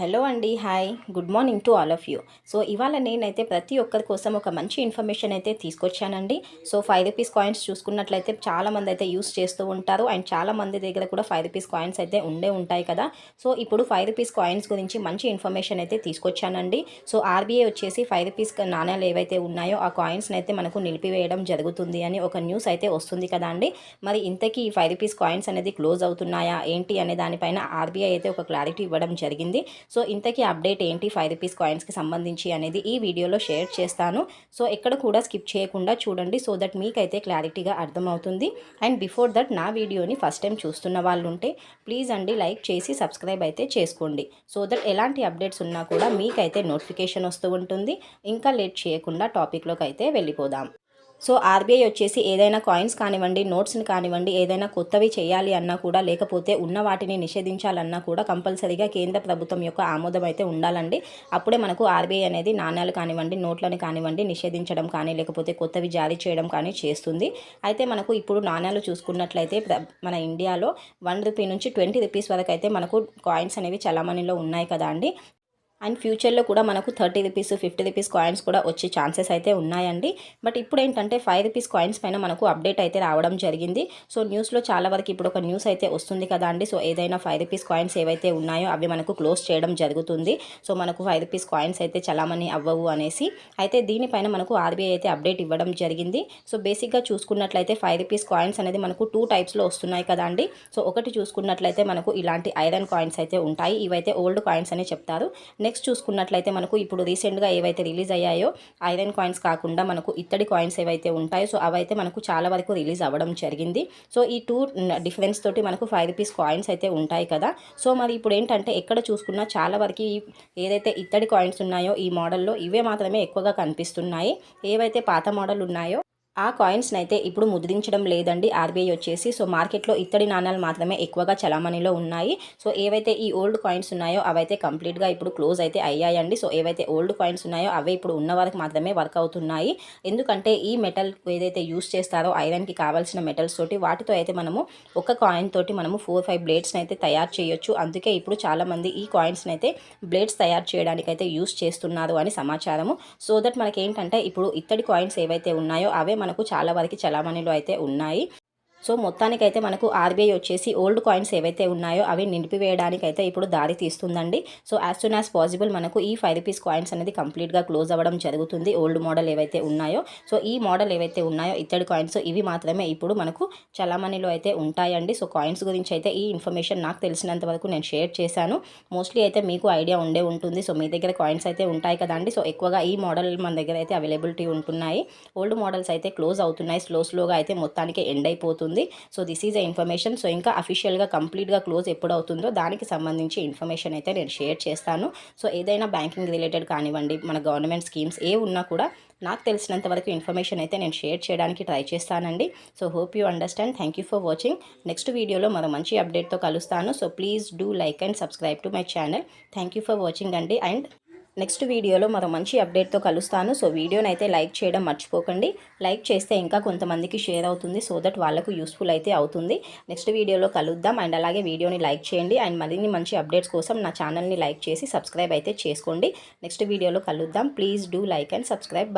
Hello అండి hi. Good morning to all of you. So ఇవాళ నేనైతే ప్రతి ఒక్కరి కోసం ఒక మంచి ఇన్ఫర్మేషన్ అయితే తీసుకొచ్చానండి. సో ఫైవ్ రూపీస్ కాయిన్స్ చూసుకున్నట్లయితే చాలా మంది అయితే యూస్ చేస్తూ ఉంటారు. అండ్ చాలా మంది దగ్గర కూడా ఫైవ్ రూపీస్ కాయిన్స్ అయితే ఉండే ఉంటాయి కదా. సో ఇప్పుడు ఫైవ్ రూపీస్ కాయిన్స్ గురించి మంచి ఇన్ఫర్మేషన్ అయితే తీసుకొచ్చానండి. సో ఆర్బీఐ వచ్చేసి ఫైవ్ రూపీస్ నాణ్యాలు ఏవైతే ఉన్నాయో ఆ కాయిన్స్ని అయితే మనకు నిలిపివేయడం జరుగుతుంది అని ఒక న్యూస్ అయితే వస్తుంది కదా అండి. మరి ఇంతకీ ఈ ఫైవ్ రూపీస్ కాయిన్స్ అనేది క్లోజ్ అవుతున్నాయా ఏంటి అనే దానిపైన ఆర్బీఐ అయితే ఒక క్లారిటీ ఇవ్వడం జరిగింది. సో ఇంతకీ అప్డేట్ ఏంటి ఫైవ్ రూపీస్ కాయిన్స్కి సంబంధించి అనేది ఈ వీడియోలో షేర్ చేస్తాను. సో ఎక్కడ కూడా స్కిప్ చేయకుండా చూడండి సో దట్ మీకైతే క్లారిటీగా అర్థమవుతుంది. అండ్ బిఫోర్ దట్ నా వీడియోని ఫస్ట్ టైం చూస్తున్న వాళ్ళు ఉంటే ప్లీజ్ అండి లైక్ చేసి సబ్స్క్రైబ్ అయితే చేసుకోండి. సో దట్ ఎలాంటి అప్డేట్స్ ఉన్నా కూడా మీకైతే నోటిఫికేషన్ వస్తూ ఉంటుంది. ఇంకా లేట్ చేయకుండా టాపిక్లోకి అయితే వెళ్ళిపోదాం. సో ఆర్బీఐ వచ్చేసి ఏదైనా కాయిన్స్ కానివ్వండి నోట్స్ని కానివ్వండి ఏదైనా కొత్తవి చేయాలి అన్నా కూడా లేకపోతే ఉన్న వాటిని నిషేధించాలన్నా కూడా కంపల్సరీగా కేంద్ర ప్రభుత్వం యొక్క ఆమోదం అయితే ఉండాలండి. అప్పుడే మనకు ఆర్బీఐ అనేది నాణ్యాలు కానివ్వండి నోట్లను కానివ్వండి నిషేధించడం కానీ లేకపోతే కొత్తవి జారీ చేయడం కానీ చేస్తుంది. అయితే మనకు ఇప్పుడు నాణ్యాలు చూసుకున్నట్లయితే మన ఇండియాలో వన్ రూపీ నుంచి ట్వంటీ రూపీస్ వరకు అయితే మనకు కాయిన్స్ అనేవి చలామణిలో ఉన్నాయి కదా అండి. అండ్ ఫ్యూచర్లో కూడా మనకు thirty rupees fifty rupees coins కూడా వచ్చే ఛాన్సెస్ అయితే ఉన్నాయండి. బట్ ఇప్పుడు ఏంటంటే ఫైవ్ రూపీస్ కాయిన్స్ పైన మనకు అప్డేట్ అయితే రావడం జరిగింది. సో న్యూస్లో చాలా వరకు ఇప్పుడు ఒక న్యూస్ అయితే వస్తుంది కదా అండి. సో ఏదైనా ఫైవ్ రూపీస్ కాయిన్స్ ఏవైతే ఉన్నాయో అవి మనకు క్లోజ్ చేయడం జరుగుతుంది. సో మనకు ఫైవ్ రూపీస్ కాయిన్స్ అయితే చలామణి అవ్వవు అనేసి. అయితే దీనిపైన మనకు ఆర్బీఐ అయితే అప్డేట్ ఇవ్వడం జరిగింది. సో బేసిక్గా చూసుకున్నట్లయితే ఫైవ్ రూపీస్ కాయిన్స్ అనేది మనకు టూ టైప్స్లో వస్తున్నాయి కదా అండి. సో ఒకటి చూసుకున్నట్లయితే మనకు ఇలాంటి ఐరన్ కాయిన్స్ అయితే ఉంటాయి. ఇవైతే ఓల్డ్ కాయిన్స్ అని చెప్తారు. నెక్స్ట్ చూసుకున్నట్లయితే మనకు ఇప్పుడు రీసెంట్గా ఏవైతే రిలీజ్ అయ్యాయో ఐరన్ కాయిన్స్ కాకుండా మనకు ఇత్తడి కాయిన్స్ ఏవైతే ఉంటాయో సో అవైతే మనకు చాలా వరకు రిలీజ్ అవ్వడం జరిగింది. సో ఈ టూ డిఫరెన్స్ తోటి మనకు ఫైవ్ రూపీస్ కాయిన్స్ అయితే ఉంటాయి కదా. సో మరి ఇప్పుడు ఏంటంటే ఎక్కడ చూసుకున్నా చాలా వరకు ఏదైతే ఇత్తడి కాయిన్స్ ఉన్నాయో ఈ మోడల్లో ఇవే మాత్రమే ఎక్కువగా కనిపిస్తున్నాయి. ఏవైతే పాత మోడల్ ఉన్నాయో ఆ కాయిన్స్ని అయితే ఇప్పుడు ముద్రించడం లేదండి. ఆర్బీఐ వచ్చేసి సో మార్కెట్లో ఇత్తడి నాణాలు మాత్రమే ఎక్కువగా చలామణిలో ఉన్నాయి. సో ఏవైతే ఈ ఓల్డ్ కాయిన్స్ ఉన్నాయో అవైతే కంప్లీట్గా ఇప్పుడు క్లోజ్ అయితే అయ్యాయండి. సో ఏవైతే ఓల్డ్ కాయిన్స్ ఉన్నాయో అవే ఇప్పుడు ఉన్న వరకు మాత్రమే వర్క్ అవుతున్నాయి. ఎందుకంటే ఈ మెటల్ ఏదైతే యూస్ చేస్తారో ఐరన్కి కావాల్సిన మెటల్స్ తోటి వాటితో అయితే మనము ఒక కాయిన్ తోటి మనము ఫోర్ ఫైవ్ బ్లేడ్స్ని అయితే తయారు చేయొచ్చు. అందుకే ఇప్పుడు చాలామంది ఈ కాయిన్స్ని అయితే బ్లేడ్స్ తయారు చేయడానికి అయితే యూస్ చేస్తున్నారు అని సమాచారము. సో దట్ మనకి ఏంటంటే ఇప్పుడు ఇత్తడి కాయిన్స్ ఏవైతే ఉన్నాయో అవే మనకు చాలా వరకు చలామణిలో అయితే ఉన్నాయి. సో మొత్తానికైతే మనకు ఆర్బీఐ వచ్చేసి ఓల్డ్ కాయిన్స్ ఏవైతే ఉన్నాయో అవి నిలిపివేయడానికైతే ఇప్పుడు దారి తీస్తుందండి. So as soon as possible మనకు ఈ ఫైవ్ రూపీస్ కాయిన్స్ అనేది కంప్లీట్గా క్లోజ్ అవ్వడం జరుగుతుంది ఓల్డ్ మోడల్ ఏవైతే ఉన్నాయో. సో ఈ మోడల్ ఏవైతే ఉన్నాయో ఇత్తడి కాయిన్స్ ఇవి మాత్రమే ఇప్పుడు మనకు చలామణిలో అయితే ఉంటాయండి. సో కాయిన్స్ గురించి అయితే ఈ ఇన్ఫర్మేషన్ నాకు తెలిసినంత వరకు నేను షేర్ చేశాను. మోస్ట్లీ అయితే మీకు ఐడియా ఉండే ఉంటుంది. సో మీ దగ్గర కాయిన్స్ అయితే ఉంటాయి కదండి. సో ఎక్కువగా ఈ మోడల్ మన దగ్గర అయితే అవైలబిలిటీ ఉంటున్నాయి. ఓల్డ్ మోడల్స్ అయితే క్లోజ్ అవుతున్నాయి. స్లో స్లోగా అయితే మొత్తానికి ఎండ్ అయిపోతుంది. అవుతుంది so this is uh information so ఇంకా అఫీషియల్గా కంప్లీట్గా క్లోజ్ ఎప్పుడు అవుతుందో దానికి సంబంధించి ఇన్ఫర్మేషన్ అయితే నేను షేర్ చేస్తాను. సో ఏదైనా బ్యాంకింగ్ రిలేటెడ్ కానివ్వండి మన గవర్నమెంట్ స్కీమ్స్ ఏ ఉన్నా కూడా నాకు తెలిసినంత వరకు ఇన్ఫర్మేషన్ అయితే నేను షేర్ చేయడానికి ట్రై చేస్తానండి. So hope you understand thank you for watching next వీడియోలో మరో మంచి అప్డేట్తో కలుస్తాను. So please do like and subscribe to my channel thank you for watching అండి. అండ్ నెక్స్ట్ వీడియోలో మరో మంచి అప్డేట్తో కలుస్తాను. సో వీడియోని అయితే లైక్ చేయడం మర్చిపోకండి. లైక్ చేస్తే ఇంకా కొంతమందికి షేర్ అవుతుంది. సో దట్ వాళ్ళకు యూస్ఫుల్ అయితే అవుతుంది. నెక్స్ట్ వీడియోలో కలుద్దాం. అండ్ అలాగే వీడియోని లైక్ చేయండి. అండ్ మరిన్ని మంచి అప్డేట్స్ కోసం నా ఛానల్ని లైక్ చేసి సబ్స్క్రైబ్ అయితే చేసుకోండి. నెక్స్ట్ వీడియోలో కలుద్దాం. Please do like and subscribe.